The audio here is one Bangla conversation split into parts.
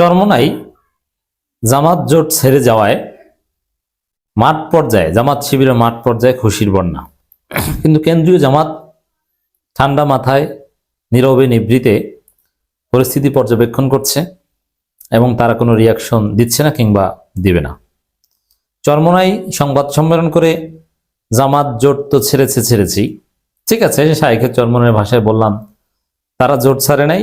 চরমনাই জামাত জোট ছেড়ে যাওয়ায় মাঠ পর্যায়ে, জামাত শিবিরের মাঠ পর্যায়ে খুশির বন্যা। কিন্তু কেন্দ্রীয় জামাত ঠান্ডা মাথায়, নীরবে নিবৃতে পরিস্থিতি পর্যবেক্ষণ করছে এবং তারা কোনো রিয়াকশন দিচ্ছে না কিংবা দিবে না। চরমনাই সংবাদ সম্মেলন করে জামাত জোট তো ছেড়েছে ছেড়েছি ঠিক আছে, শাইখের চরমনের ভাষায় বললাম, তারা জোট ছাড়ে নাই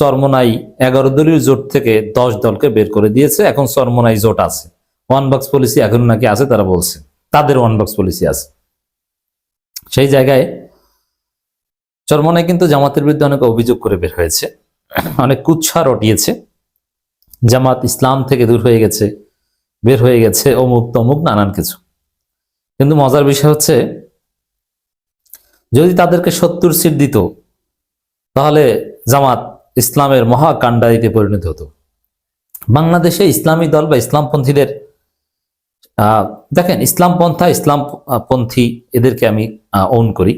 চরমনাই এগারো দলীয় জোট থেকে দশ দলকে বের করে দিয়েছে। এখন চরমনাই জোট আছে। ওয়ান বক্স পলিসি এখন নাকি আছে, তারা বলছে। তাদের ওয়ান বক্স পলিসি আছে। সেই জায়গায় চরমনাই কিন্তু জামাতের বিরুদ্ধে অনেক অভিযোগ করে বের হয়েছে। অনেক কুচ্ছা রটিয়েছে। জামাত ইসলাম থেকে দূর হয়ে গেছে, বের হয়ে গেছে, অমুক তমুক, নানান কিছু। কিন্তু মজার বিষয় হচ্ছে, যদি তাদেরকে সত্তর সিট দিত, তাহলে জামাত ইসলামের মহাকাণ্ডারিতে পরিণত হতো। বাংলাদেশে ইসলামী দল বা ইসলামপন্থীদের দেখেন ইসলাম পন্থা ইসলাম পন্থী এদেরকে আমি ওন করি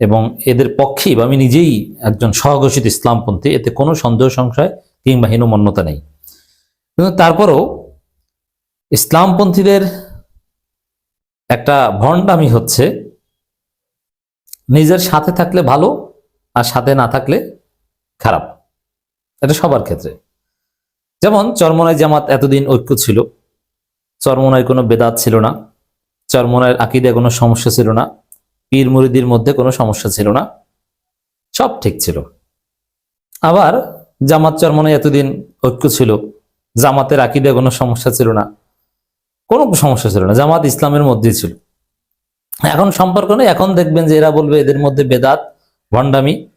এবং এদের পক্ষেই বা আমি নিজেই একজন সহঘোষিত ইসলামপন্থী, এতে কোনো সন্দেহ, সংশয় কিংবা হীনমন্যতা নেই। কিন্তু তারপরও ইসলামপন্থীদের একটা ভণ্ডামি হচ্ছে, নিজের সাথে থাকলে ভালো আর সাথে না থাকলে খারাপ। এটা সবার ক্ষেত্রে। যেমন চরমনায় জামাত এতদিন ঐক্য ছিল। চরমনায় কোনো বেদাত ছিল না। চরমনায় আকিদে কোনো সমস্যা ছিল না। পীর মুরিদির মধ্যে কোনো সমস্যা ছিল না। সব ঠিক ছিল। আবার জামাত চরমনায় এতদিন ঐক্য ছিল। জামাতের আকিদে কোনো সমস্যা ছিল না। কোনো সমস্যা ছিল না। জামাত ইসলামের মধ্যেই ছিল। এখন সম্পর্ক নেই। এখন দেখবেন যে এরা বলবে এদের মধ্যে বেদাত, ভণ্ডামি।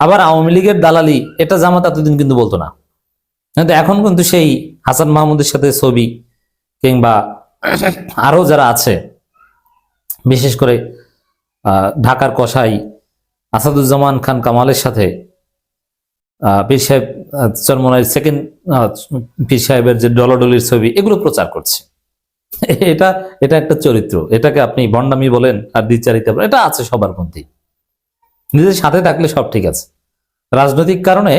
আবার আওয়ামী লীগের দালালি, এটা জামাত এতদিন কিন্তু বলতো না। কিন্তু এখন কিন্তু সেই হাসান মাহমুদের সাথে ছবি কিংবা আরও যারা আছে, বিশেষ করে ঢাকার কসাই, আসাদুজ্জামান খান কামালের সাথে পীর সাহেব চরমনার সেকেন্ড পীর সাহেবের যে ডলাডলির ছবি, এগুলো প্রচার করছে। এটা এটা একটা চরিত্র। এটাকে আপনি বন্ডামি বলেন আর দ্বিচারিতা বলেন, এটা আছে সবার মধ্যেই। নিজের সাথে থাকলে সব ঠিক আছে। রাজনৈতিক কারণে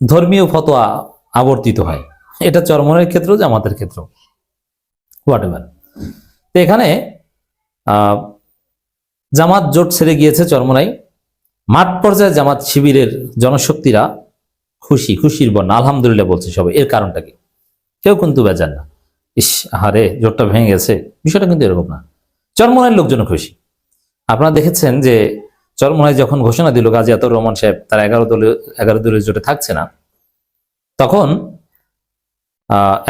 ধর্মীয় ফতোয়া আবর্তিত হয়। এটা চরমনের ক্ষেত্রেও জামাতের ক্ষেত্রেও হোয়াট এভার তো এখানে জামাত জোট ছেড়ে গিয়েছে চরমনাই। মাঠ পর্যায়ে জামাত শিবিরের জনশক্তিরা খুশি, খুশির বন্যা আলহামদুলিল্লাহ বলছে সবাই। এর কারণটা কি? কেউ কিন্তু বেজান না। ইস, আহারে, জোটটা ভেঙে গেছে। বিষয়টা কিন্তু এরকম না। চরমনাইয়ের লোকজন খুশি। আপনারা দেখেছেন যে চরমনাই যখন ঘোষণা দিল গাজী আতর রহমান সাহেব তার এগারো দলীয় এগারো দলীয় জোটে থাকছে না, তখন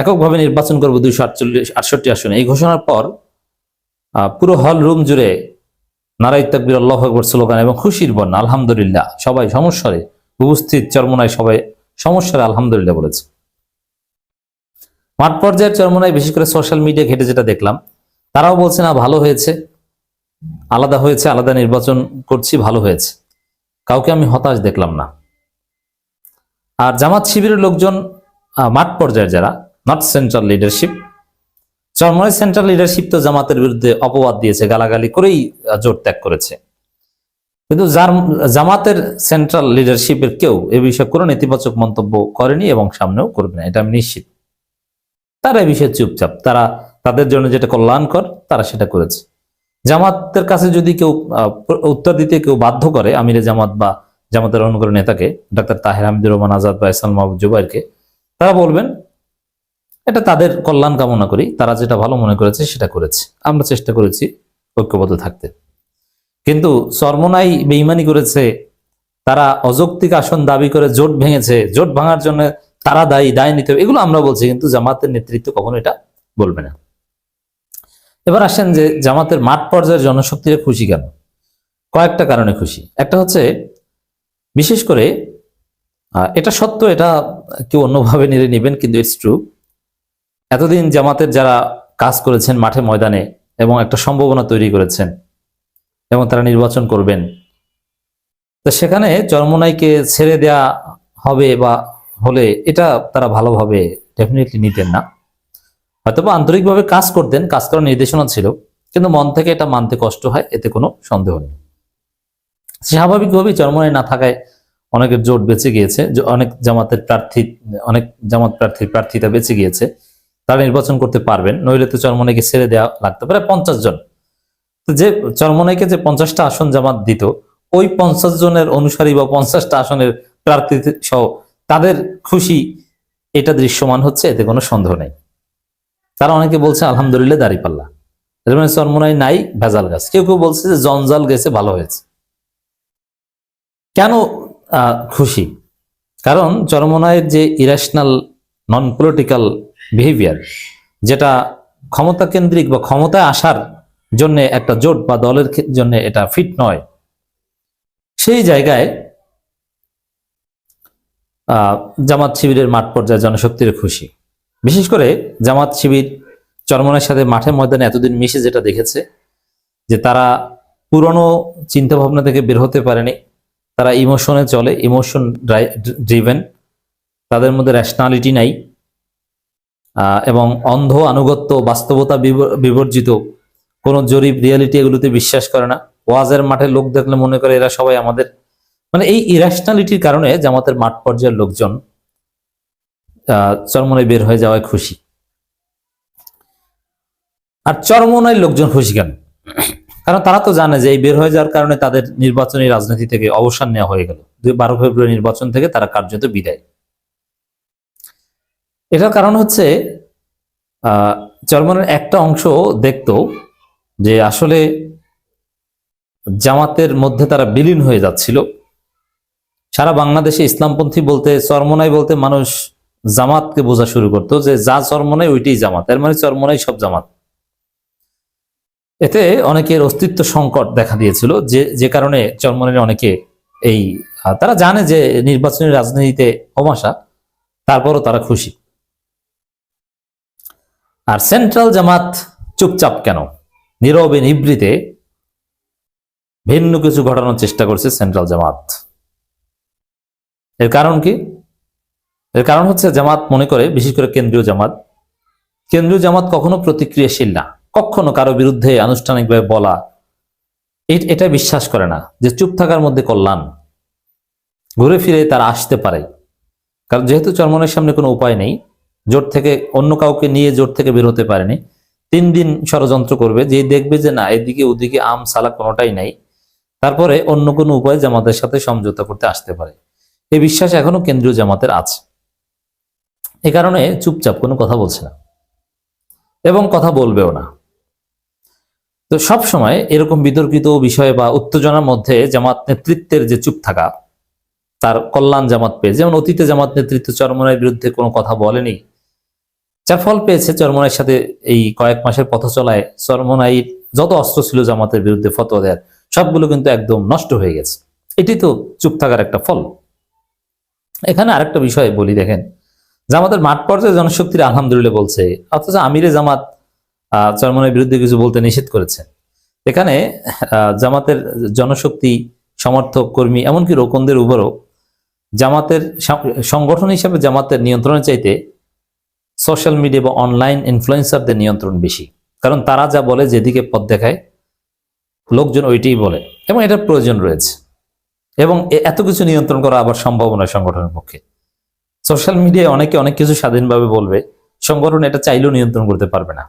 এককভাবে নির্বাচন করব দুইশো আটচল্লিশ, আটষট্টি আসনে। এই ঘোষণার পর পুরো হল রুম জুড়ে নারাই তাকবির, আল্লাহ আকবর স্লোগান এবং খুশির বন্যা আলহামদুলিল্লাহ, সবাই সমস্যারে উপস্থিত চরমনায় সবাই সমস্যারে আলহামদুলিল্লাহ বলেছে। মাঠ পর্যায়ের চরমনায় বিশেষ করে সোশ্যাল মিডিয়া ঘেটে যেটা দেখলাম, তারাও বলছে না, ভালো হয়েছে। আলাদা হয়েছে, আলাদা নির্বাচন করছি, ভালো হয়েছে। কাউকে আমি হতাশ দেখলাম না। আর জামাত শিবিরের লোকজন মাঠ পর্যায়ের যারা not central leadership, Charmonai central leadership তো জামাতের বিরুদ্ধে অপবাদ দিয়েছে, গালাগালি করেই জোট ত্যাগ করেছে। কিন্তু যার, জামাতের সেন্ট্রাল লিডারশিপের কেউ এ বিষয়ে কোনো নেতিবাচক মন্তব্য করেনি এবং সামনেও করবে না, এটা আমি নিশ্চিত। তারা এ বিষয়ে চুপচাপ, তারা তাদের জন্য যেটা কল্যাণকর, তারা সেটা করেছে। জামাতের কাছে যদি কেউ উত্তর দিতে কেউ বাধ্য করে, আমিরে জামাত বা জামাতের অনুকরণ নেতাকে, ডাক্তার তাহের হামিদুর রহমান আজাদ বা ইসলাম মাহবুব জুবাইরকে, তারা বলবেন, এটা তাদের কল্যাণ কামনা করি, তারা যেটা ভালো মনে করেছে সেটা করেছে। আমরা চেষ্টা করেছি ঐক্যবদ্ধ থাকতে। কিন্তু সর্বনাই বেইমানি করেছে, তারা অযৌক্তিক আসন দাবি করে জোট ভেঙেছে, জোট ভাঙার জন্য তারা দায়ী, দায় নিতে হবে, এগুলো আমরা বলছি, কিন্তু জামাতের নেতৃত্ব কখনো এটা বলবে না। এবার আসেন যে জামাতের মাঠ পর্যায়ের জনশক্তিরা খুশি কেন? কয়েকটা কারণে খুশি। একটা হচ্ছে, বিশেষ করে এটা সত্য, এটা কেউ অন্যভাবে নিয়ে নেবেন, কিন্তু ইটস ট্রু এতদিন জামাতের যারা কাজ করেছেন মাঠে ময়দানে এবং একটা সম্ভাবনা তৈরি করেছেন এবং তারা নির্বাচন করবেন, তো সেখানে চরমনাইকে ছেড়ে দেয়া হবে বা হলে এটা তারা ভালোভাবে ডেফিনেটলি নিতেন না। হয়তোবা আন্তরিকভাবে কাজ করতেন, কাজ করার নির্দেশনা ছিল, কিন্তু মন থেকে এটা মানতে কষ্ট হয়, এতে কোনো সন্দেহ নেই। স্বাভাবিকভাবেই চরমনাই না থাকায় অনেকের জোট বেঁচে গিয়েছে অনেক জামাতের প্রার্থী, অনেক জামাত প্রার্থীর প্রার্থীতা বেঁচে গিয়েছে, তারা নির্বাচন করতে পারবেন, নইলে তো চরমনাইকে ছেড়ে দেওয়া লাগতো প্রায় পঞ্চাশ জন। তো যে চরমনাইকে যে পঞ্চাশটা আসন জামাত দিত, ওই পঞ্চাশ জনের অনুসারী বা পঞ্চাশটা আসনের প্রার্থী সহ তাদের খুশি, এটা দৃশ্যমান হচ্ছে, এতে কোনো সন্দেহ নেই। তারা অনেকে বলছে, আলহামদুলিল্লাহ দাঁড়িপাল্লা এর মানে চরমনাই নাই ভেজাল গাছ। কেউ কেউ বলছে যে, জঞ্জাল গেছে, ভালো হয়েছে। কেন খুশি? কারণ চরমনায়ের যে ইরেশনাল নন পলিটিক্যাল বিহেভিয়ার যেটা ক্ষমতা কেন্দ্রিক বা ক্ষমতায় আসার জন্য একটা জোট বা দলের জন্য এটা ফিট নয়, সেই জায়গায় জামাত শিবিরের মাঠ পর্যায়ে জনশক্তির খুশি। বিশেষ করে জামাত শিবির চরমনের সাথে মাঠে ময়দানে এতদিন মিশে যেটা দেখেছে, যে তারা পুরনো চিন্তা ভাবনা থেকে বের হতে পারেনি। তারা ইমোশনে চলে ইমোশন ড্রিভেন তাদের মধ্যে ন্যাশনালিটি নাই। এবং অন্ধ, আনুগত্য, বাস্তবতা বিব- বিবর্জিত কোনো জরিপ রিয়ালিটি এগুলোতে বিশ্বাস করে না। ওয়াজের মাঠে লোক দেখলে মনে করে এরা সবাই আমাদের। মানে এই ইরাশনালিটির কারণে জামাতের মাঠ পর্যায়ের লোকজন আহ, চরমনায় বের হয়ে যাওয়ায় খুশি। আর চরমনায় লোকজন খুশি কেন? কারণ তারা তো জানে যে এই বের হয়ে যাওয়ার কারণে তাদের নির্বাচনী রাজনীতি থেকে অবসান নেওয়া হয়ে গেল। দুই বারো ফেব্রুয়ারি নির্বাচন থেকে তারা কার্যত বিদায়। এটার কারণ হচ্ছে চরমনের একটা অংশ দেখতো যে আসলে জামাতের মধ্যে তারা বিলীন হয়ে যাচ্ছিল। সারা বাংলাদেশে ইসলামপন্থী বলতে চরমনাই বলতে মানুষ জামাতকে বোঝা শুরু করতো যে যা চরমনাই ওইটাই জামাত। এর মানে চরমনাই সব জামাত। এতে অনেকের অস্তিত্ব সংকট দেখা দিয়েছিল, যে যে কারণে চরমনের অনেকে এই তারা জানে যে নির্বাচনী রাজনীতিতে হমাশা তারপরও তারা খুশি। আর সেন্ট্রাল জামাত চুপচাপ কেন? নীরবে নিবৃতে ভিন্ন কিছু ঘটানোর চেষ্টা করছে সেন্ট্রাল জামাত। এর কারণ কি? এর কারণ হচ্ছে জামাত মনে করে, বিশেষ করে কেন্দ্রীয় জামাত কেন্দ্রীয় জামাত কখনো প্রতিক্রিয়াশীল না। কখনো কারও বিরুদ্ধে আনুষ্ঠানিকভাবে বলা। এটা বিশ্বাস করে না যে চুপ থাকার মধ্যে কল্যাণ। ঘুরে ফিরে তারা আসতে পারে। কারণ যেহেতু চরমনের সামনে কোনো উপায় নেই, জোট থেকে অন্য কাউকে নিয়ে জোট থেকে বের হতে পারেনি, তিন দিন ষড়যন্ত্র করবে, যে দেখবে যে না, এদিকে ওদিকে আম সালা কোনোটাই নাই, তারপরে অন্য কোনো উপায় জামাতের সাথে সমঝোতা করতে আসতে পারে। এই বিশ্বাস এখনও কেন্দ্রীয় জামাতের আছে। এ কারণে চুপচাপ কোনো কথা বলছে না এবং কথা বলবেও না। তো সব সময় এরকম বিতর্কিত বিষয় বা উত্তেজনার মধ্যে জামাত নেতৃত্বের যে চুপ থাকা, তার কল্যাণ জামাত পেয়ে যেমন অতীতে জামাত নেতৃত্ব চরমনার বিরুদ্ধে কোনো কথা বলেনি, যার ফল পেয়েছে চরমনাইয়ের সাথে এই কয়েক মাসের পথ চলায় চরমনাইয়ের যত অস্ত্র ছিল জামাতের বিরুদ্ধে ফতোয়া দেওয়ার সবগুলো কিন্তু একদম নষ্ট হয়ে গেছে। এটি তো চুপ থাকার একটা ফল। এখানে আরেকটা বিষয় বলি দেখেন জামাতের মাঠ পর্যায়ে জনশক্তির আলহামদুলিল্লাহ বলছে, অথচ আমিরে জামাত চরমনের বিরুদ্ধে কিছু বলতে নিষেধ করেছে। এখানে জামাতের জনশক্তি, সমর্থক, কর্মী, এমনকি রোকনদের উপরও জামাতের সংগঠন হিসাবে জামাতের নিয়ন্ত্রণের চাইতে সোশ্যাল মিডিয়া বা অনলাইন ইনফ্লুয়েন্সারদের নিয়ন্ত্রণ বেশি। কারণ তারা যা বলে, যেদিকে পথ দেখায়, লোকজন ওইটাই বলে। এবং এটার প্রয়োজন রয়েছে। এবং এত কিছু নিয়ন্ত্রণ করা আবার সম্ভব নয় সংগঠনের পক্ষে। সোশ্যাল মিডিয়ায় অনেকে অনেক কিছু স্বাধীনভাবে বলবে। সংগঠন এটা চাইলেও নিয়ন্ত্রণ করতে পারবে না।